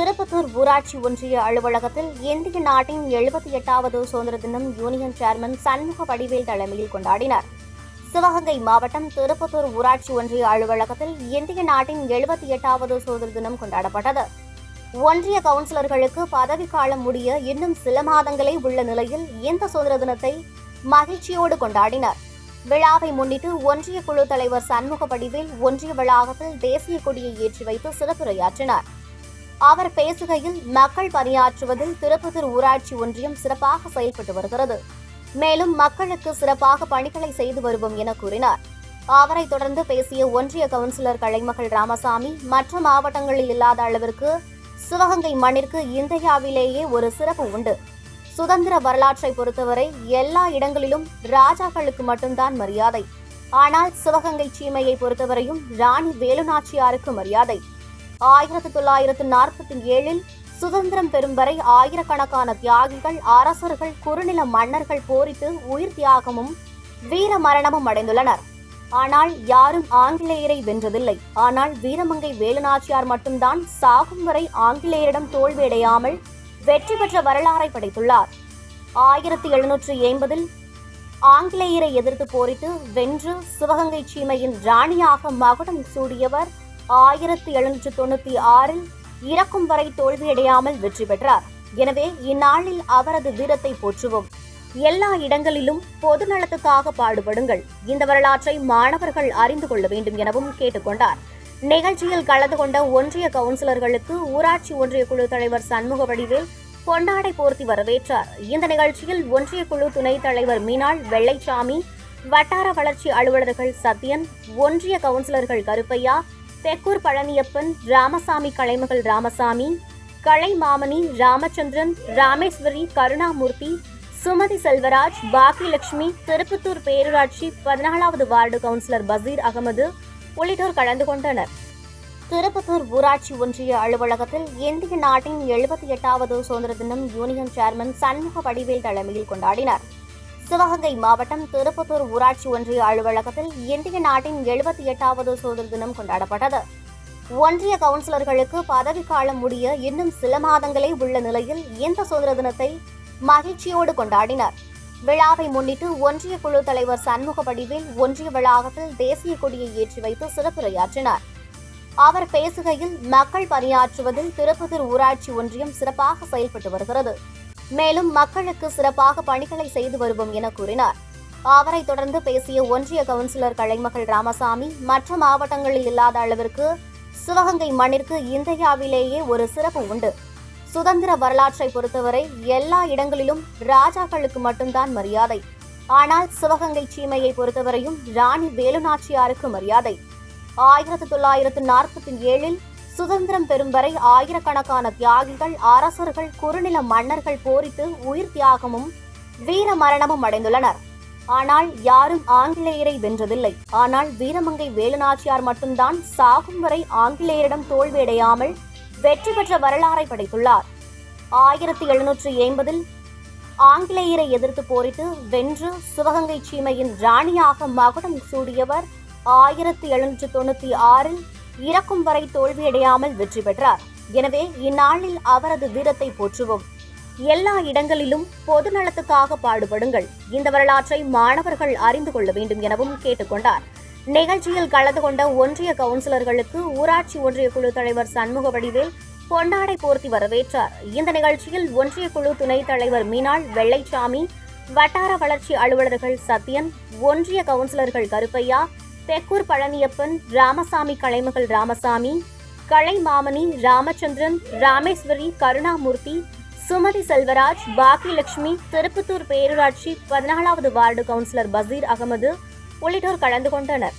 திருப்பத்தூர் ஊராட்சி ஒன்றிய அலுவலகத்தில் இந்திய நாட்டின் எழுபத்தி எட்டாவது சுதந்திர தினம் யூனியன் சேர்மன் சண்முக வடிவேல் தலைமையில் கொண்டாடினார். சிவகங்கை மாவட்டம் திருப்பத்தூர் ஊராட்சி ஒன்றிய அலுவலகத்தில் இந்திய நாட்டின் எழுபத்தி எட்டாவது சுதந்திர தினம் கொண்டாடப்பட்டது. ஒன்றிய கவுன்சிலர்களுக்கு பதவிக்காலம் முடிய இன்னும் சில மாதங்களே உள்ள நிலையில் இந்த சுதந்திர தினத்தை மகிழ்ச்சியோடு கொண்டாடினர். விழாவை முன்னிட்டு ஒன்றிய குழு தலைவர் சண்முக வடிவேல் ஒன்றிய வளாகத்தில் தேசிய கொடியை ஏற்றி வைத்து சிறப்புரையாற்றினார். அவர் பேசுகையில் மக்கள் பணியாற்றுவதில் திருப்பத்தூர் ஊராட்சி ஒன்றியம் சிறப்பாக செயல்பட்டு வருகிறது. மேலும் மக்களுக்கு சிறப்பாக பணிகளை செய்து வருவோம் என கூறினார். அவரைத் தொடர்ந்து பேசிய ஒன்றிய கவுன்சிலர் கலைமகள் ராமசாமி மற்ற மாவட்டங்களில் இல்லாத அளவிற்கு சிவகங்கை மண்ணிற்கு இந்தியாவிலேயே ஒரு சிறப்பு உண்டு. சுதந்திர வரலாற்றை பொறுத்தவரை எல்லா இடங்களிலும் ராஜாக்களுக்கு மட்டும்தான் மரியாதை. ஆனால் சிவகங்கை சீமையை பொறுத்தவரையும் ராணி வேலுநாச்சியாருக்கு மரியாதை. ஆயிரத்தி தொள்ளாயிரத்து நாற்பத்தி ஏழில் சுதந்திரம் பெறும் வரை ஆயிரக்கணக்கான தியாகிகள் அரசர்கள் குறுநில மன்னர்கள் போரிட்டு உயிர் தியாகமும் வீர மரணமும் அடைந்துள்ளனர். ஆனால் யாரும் ஆங்கிலேயரை வென்றதில்லை. ஆனால் வீரமங்கை வேலுநாச்சியார் மட்டும்தான் சாகும் வரை ஆங்கிலேயரிடம் தோல்வியடையாமல் வெற்றி பெற்ற வரலாறை படைத்துள்ளார். ஆயிரத்தி எழுநூற்று எண்பதில் ஆங்கிலேயரை எதிர்த்து போரிட்டு வென்று சிவகங்கை சீமையின் ராணியாக மகுடம் சூடியவர் ஆயிரத்தி எழுநூற்று தொண்ணூத்தி ஆறில் இறக்கும் வரை தோல்வியடையாமல் வெற்றி பெற்றார். எனவே இந்நாளில் அவரது வீரத்தை போற்றுவோம். எல்லா இடங்களிலும் பொது நலத்துக்காக பாடுபடுங்கள். இந்த வரலாற்றை மாணவர்கள் அறிந்து கொள்ள வேண்டும் எனவும் கேட்டுக்கொண்டார். நிகழ்ச்சியில் கலந்து கொண்ட ஒன்றிய கவுன்சிலர்களுக்கு ஊராட்சி ஒன்றிய குழு தலைவர் சண்முக வடிவேல் பொன்னாடை போர்த்தி வரவேற்றார். இந்த நிகழ்ச்சியில் ஒன்றிய குழு துணைத் தலைவர் மீனாள் வெள்ளைச்சாமி வட்டார வளர்ச்சி அலுவலர்கள் சத்யன் ஒன்றிய கவுன்சிலர்கள் கருப்பையா தெக்கூர் பழனியப்பன் ராமசாமி கலைமகள் ராமசாமி கலை மாமணி ராமச்சந்திரன் ராமேஸ்வரி கருணாமூர்த்தி சுமதி செல்வராஜ் பாக்கியலட்சுமி திருப்பத்தூர் பேரூராட்சி பதினாலாவது வார்டு கவுன்சிலர் பசீர் அகமது உள்ளிட்டோர் கலந்து கொண்டனர். திருப்பத்தூர் ஊராட்சி ஒன்றிய அலுவலகத்தில் இந்திய நாட்டின் எழுபத்தி எட்டாவது சுதந்திர தினம் யூனியன் சேர்மன் சண்முக வடிவேல் தலைமையில் கொண்டாடினார். சிவகங்கை மாவட்டம் திருப்பத்தூர் ஊராட்சி ஒன்றிய அலுவலகத்தில் இந்திய நாட்டின் எழுபத்தி எட்டாவது சுதந்திர தினம் கொண்டாடப்பட்டது. ஒன்றிய கவுன்சிலர்களுக்கு பதவிக்காலம் முடிய இன்னும் சில மாதங்களே உள்ள நிலையில் இந்த சுதந்திர தினத்தை மகிழ்ச்சியோடு கொண்டாடினர். விழாவை முன்னிட்டு ஒன்றிய குழு தலைவர் சண்முக வடிவில் ஒன்றிய வளாகத்தில் தேசிய கொடியை ஏற்றி வைத்து சிறப்புரையாற்றினார். அவர் பேசுகையில் மக்கள் பணியாற்றுவதில் திருப்பத்தூர் ஊராட்சி ஒன்றியம் சிறப்பாக செயல்பட்டு வருகிறது. மேலும் மக்களுக்கு சிறப்பாக பணிகளை செய்து வருவோம் என கூறினார். அவரைத் தொடர்ந்து பேசிய ஒன்றிய கவுன்சிலர் கலைமகள் ராமசாமி மற்ற மாவட்டங்களில் இல்லாத அளவிற்கு சிவகங்கை மண்ணிற்கு இந்தியாவிலேயே ஒரு சிறப்பு உண்டு. சுதந்திர வரலாற்றை பொறுத்தவரை எல்லா இடங்களிலும் ராஜாக்களுக்கு மட்டும்தான் மரியாதை. ஆனால் சிவகங்கை சீமையை பொறுத்தவரையும் ராணி வேலுநாச்சியாருக்கு மரியாதை. ஆயிரத்தி தொள்ளாயிரத்து நாற்பத்தி ஏழில் சுதந்திரம் பெறும் வரை ஆயிரக்கணக்கான தியாகிகள் அரசர்கள் குறுநில மன்னர்கள் போரிட்டு உயிர் தியாகமும் வீர மரணமும் அடைந்துள்ளனர். ஆனால் யாரும் ஆங்கிலேயரை வென்றதில்லை. ஆனால் வீரமங்கை வேலுநாச்சியார் மட்டும்தான் சாகும் வரை ஆங்கிலேயரிடம் தோல்வியடையாமல் வெற்றி பெற்ற வரலாறை படைத்துள்ளார். ஆயிரத்தி எழுநூற்று எண்பதில் ஆங்கிலேயரை எதிர்த்து போரிட்டு வென்று சிவகங்கை சீமையின் ராணியாக மகுடம் சூடியவர் ஆயிரத்தி எழுநூற்று தொண்ணூற்றி ஆறில் இறக்கும் வரை தோல்வியடையாமல் வெற்றி பெற்றார். எனவே இந்நாளில் அவரது வீரத்தை போற்றுவோம். எல்லா இடங்களிலும் பொது நலத்துக்காக பாடுபடுங்கள். இந்த வரலாற்றை மாணவர்கள் அறிந்து கொள்ள வேண்டும் எனவும் கேட்டுக்கொண்டார். நிகழ்ச்சியில் கலந்து கொண்ட ஒன்றிய கவுன்சிலர்களுக்கு ஊராட்சி ஒன்றிய குழு தலைவர் சண்முக வடிவேல் பொன்னாடை போர்த்தி வரவேற்றார். இந்த நிகழ்ச்சியில் ஒன்றிய குழு துணைத் தலைவர் மீனாள் வெள்ளைச்சாமி வட்டார வளர்ச்சி அலுவலர்கள் சத்யன் ஒன்றிய கவுன்சிலர்கள் கருப்பையா தெக்கூர் பழனியப்பன் ராமசாமி கலைமகள் ராமசாமி கலை மாமணி ராமச்சந்திரன் ராமேஸ்வரி கருணாமூர்த்தி சுமதி செல்வராஜ் பாக்கியலட்சுமி திருப்பத்தூர் பேரூராட்சி பதினாலாவது வார்டு கவுன்சிலர் பசீர் அகமது உள்ளிட்டோர் கலந்து கொண்டனர்.